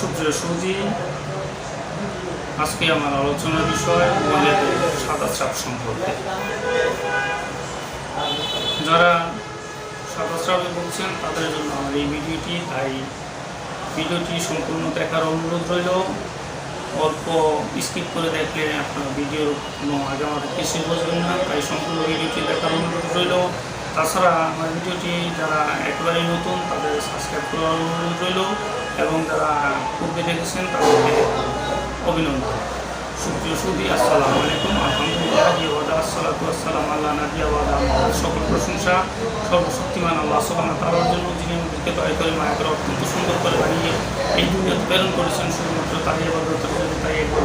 সুপ্রিয় সুজি আজকে আমার আলোচনার বিষয় মহিলাদের সাদা চাপ সম্পর্কে। যারা সাদা চাপে ভুগছেন, তাদের জন্য আমার এই ভিডিওটি, তাই ভিডিওটি সম্পূর্ণ দেখার অনুরোধ রইল। অল্প স্কিপ করে দেখলে আপনার ভিডিওর কোনো আগে আমাদের কিছুই বুঝবেন না, তাই সম্পূর্ণ ভিডিওটি দেখার অনুরোধ রইল। তাছাড়া আমার ভিডিওটি যারা একেবারেই নতুন সাবস্ক্রাইব করার রইল এবং যারা পূর্বে দেখেছেন তাদেরকে অভিনন্দন। সুপ্রিয় সুদি আসসালামু আলাইকুম। আলহামদুলিল্লাহ ওয়াদা আসসালাতু আসসালাম আল্লাহ নাদিয়া ওয়াদা সকল প্রশংসা, সর্বশক্তিমান আল্লাহ ওয়া তাআলার জন্য, যিনি আমাদেরকে দয়া করে মায়া করে অত্যন্ত সুন্দর করে বানিয়ে এই দুনিয়াতে প্রেরণ করেছেন, শুধুমাত্র তারই ইবাদতের তাই একবার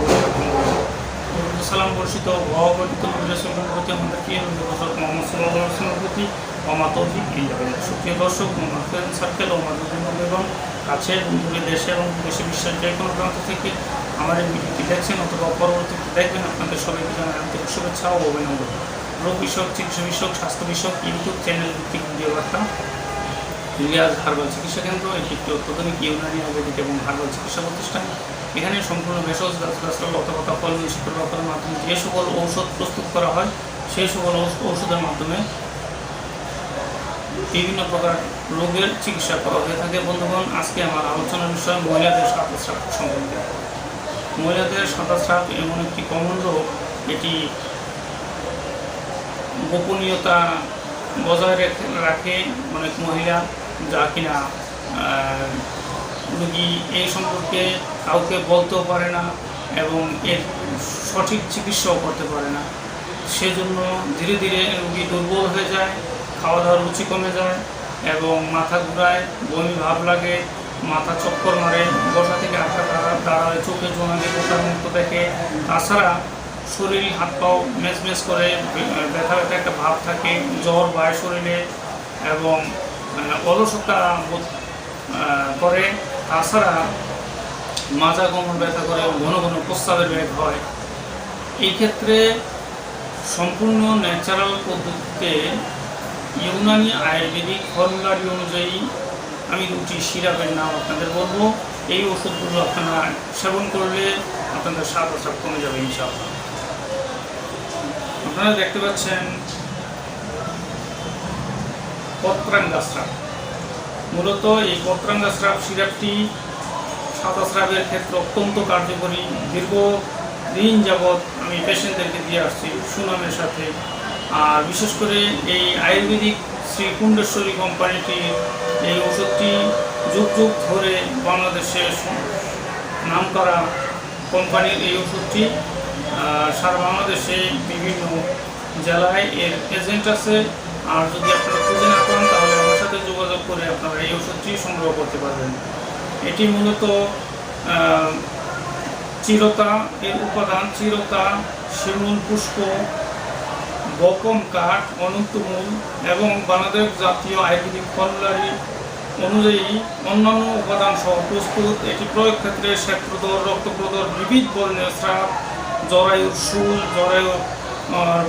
সালাম বর্ষিত ভগবতীত রসুলের প্রতি আমাদের মোহাম্মদ সাল্লাহ প্রতি অমা তৌফিক এই সুপ্রিয় দর্শক, মোহাম্মদ সার্কেল এবং কাছে এবং দূরে দেশে এবং বিদেশে বিশ্বের যে কোনো প্রান্ত থেকে এই ভিডিওটি দেখছেন অথবা পরবর্তীতে দেখবেন, আপনাদের সবাইকে জানাই আন্তরিক শুভেচ্ছা ও অভিনন্দন। রোগ বিষয়ক, চিকিৎসা বিষয়ক, স্বাস্থ্য বিষয়ক, ইউটিউব চ্যানেল ভিত্তিক ভিডিও বার্তা ইলিয়াস হার্বাল চিকিৎসা কেন্দ্র, এটি একটি অত্যাধুনিক ইউনানি আয়ুর্বেদিক এবং হার্বাল চিকিৎসা প্রতিষ্ঠান। এখানে সম্পূর্ণ ভেষজ গাছগাছরা লতাপাতা, ফল মিষ্টি পাতার মাধ্যমে যে সকল ঔষধ প্রস্তুত করা হয়, সেই সকল ঔষ- ঔষধের মাধ্যমে বিভিন্ন প্রকার রোগের চিকিৎসা করা হয়ে থাকে। বন্ধুগণ, আজকে আমার আলোচনার বিষয় মহিলাদের সাঁতার স্রাব সম্বন্ধে। মহিলাদের সাঁতার স্রাব এমন একটি কমন রোগ, এটি গোপনীয়তা বজায় রেখে রাখে অনেক মহিলা। যা কিনা রুগী এই সম্পর্কে কাউকে বলতেও পারে না এবং এর সঠিক চিকিৎসাও করতে পারে না। সেজন্য ধীরে ধীরে রুগী দুর্বল হয়ে যায় খাওয়া দাওয়ার রুচি কমে যায় এবং মাথা ঘুরায়, বমি ভাব লাগে, মাথা চক্কর মারে, বসা থেকে আটকা দাঁড়া দাঁড়ায়, চোখে জমাকে বোকার মতো দেখে। তাছাড়া শরীর, হাত পাও মেজ মেজ করে, ব্যথা ব্যথা একটা ভাব থাকে, জ্বর বায় শরীরে এবং অলসতা বোধ করে। তাছাড়া মাজা কোমর ব্যথা করে ঘন ঘন প্রস্রাবের বেগ হয়। এই ক্ষেত্রে সম্পূর্ণ ন্যাচারাল পদ্ধতিতে ইউনানি আয়ুর্বেদিক ফর্মুলারি অনুযায়ী আমি দুটি সিরাপের নাম আপনাদের বলব। এই ওষুধগুলো আপনারা সেবন করলে আপনাদের স্বাদ কমে যাবে ইনশাআল্লাহ। আপনারা দেখতে পাচ্ছেন পত্রাঙ্গা স্রাব মূলত এই পত্রাঙ্গা স্রাব সিরাপটি সাদা স্রাবের ক্ষেত্রে অত্যন্ত কার্যকরী। দীর্ঘ দিন যাবৎ আমি পেশেন্টদেরকে দিয়ে আসছি সুনামের সাথে। আর বিশেষ করে এই আয়ুর্বেদিক শ্রী কুণ্ডেশ্বরী কোম্পানিটির এই ওষুধটি যুগ যুগ ধরে বাংলাদেশে নাম করা কোম্পানির এই ওষুধটি সারা বাংলাদেশে বিভিন্ন জেলায় এর এজেন্ট আছে। আর যদি আপনারা খুঁজে না পান তাহলে আমার সাথে যোগাযোগ করে আপনারা এই ওষুধটি সংগ্রহ করতে পারবেন। এটি মূলত চিরতা এর উপাদান চিরতা শিমুল পুষ্প বকম কাঠ অনন্তমূল এবং বাংলাদেশ জাতীয় আয়ুর্বেদিক ফর্মুলারি অনুযায়ী অন্যান্য উপাদান সহ প্রস্তুত। এটি প্রয়োগ ক্ষেত্রে শ্বেতপ্রদর রক্তপ্রদর বিবিধ বর্ণের স্রাব জরায়ুর শুল জরায়ুর আহ,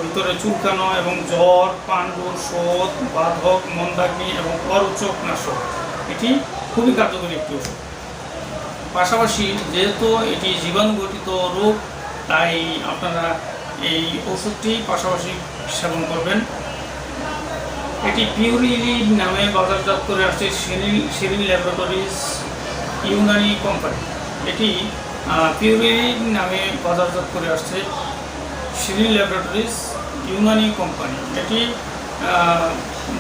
ভিতরে চুলকানো এবং জ্বর পাণ্ডু শোধ বাধক, মন্দাগ্নি এবং করচক নাশক এটি খুবই কার্যকরী একটি ওষুধ। পাশাপাশি যেহেতু এটি জীবাণুঘটিত রোগ, তাই আপনারা এই ওষুধটি পাশাপাশি সেবন করবেন। এটি পিউরিলি নামে বাজারজাত করে আসছে Cyril Cyril laboratories Unani company. এটি পিউরিলি নামে বাজারজাত করে আসছে সিরিল ল্যাবরেটরিজ ইউনানি কোম্পানি এটি আহ,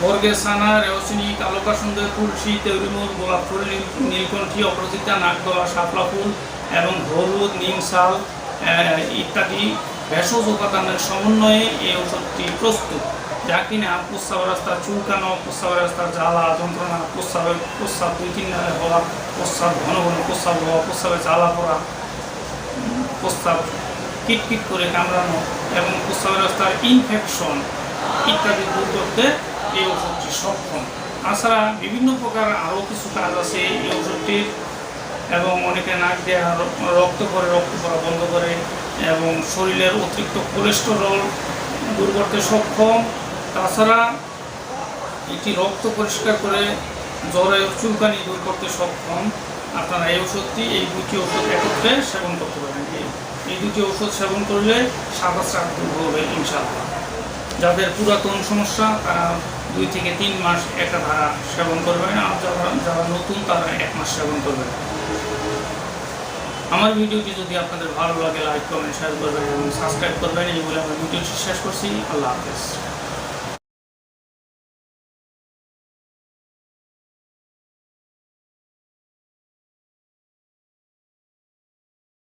বর্গে সানা রেওসিনি কালোকা সুন্দর তুলসী তেউরিমুল গোলাপ ফুল নীল- নীলকণ্ঠী অপরাজিতা নাকদোলা শাপলা ফুল এবং হলুদ নিম শাল ইত্যাদি ভেষজ উপাদানের সমন্বয়ে এই ওষুধটি প্রস্তুত। যা কিনা প্রস্রাব রাস্তার চুলকানো প্রস্রাব রাস্তার জ্বালা যন্ত্রণা প্রস্রাবে প্রস্রাব দুই তিন হওয়া প্রস্রাব ঘন ঘন প্রস্রাব হওয়া প্রস্রাবে জ্বালা পড়া প্রস্রাব কিটকিট করে কামড়ানো এবং প্রস্রাব রাস্তার ইনফেকশন ইত্যাদি দূর করতে এই ওষুধটি সক্ষম। তাছাড়া বিভিন্ন প্রকার আরও কিছু কাজ আছে এই ওষুধটির এবং অনেকে নাক র- রক্ত করে রক্ত পড়া বন্ধ করে এবং শরীরের অতিরিক্ত কোলেস্টেরল দূর করতে সক্ষম। তাছাড়া এটি রক্ত পরিষ্কার করে জ্বরে চুলকানি দূর করতে সক্ষম। আপনারা এই ওষুধটি এই দুটি ওষুধ একত্রে সেবন করতে পারেন এই- দুটি ওষুধ সেবন করলে সাদা স্রাব দূর হবে, ইনশাআল্লাহ। যাদের পুরাতন সমস্যা, তারা দুই থেকে তিন মাস একটা ধারা সেবন করবেন আর যারা যারা নতুন, তারা এক মাস সেবন করবেন আমার ভিডিওটি যদি আপনাদের ভালো লাগে, লাইক, কমেন্ট শেয়ার করবেন এবং সাবস্ক্রাইব করবেন। এই বলে আমার ভিডিওটি শেষ করছি। আল্লাহ হাফেজ।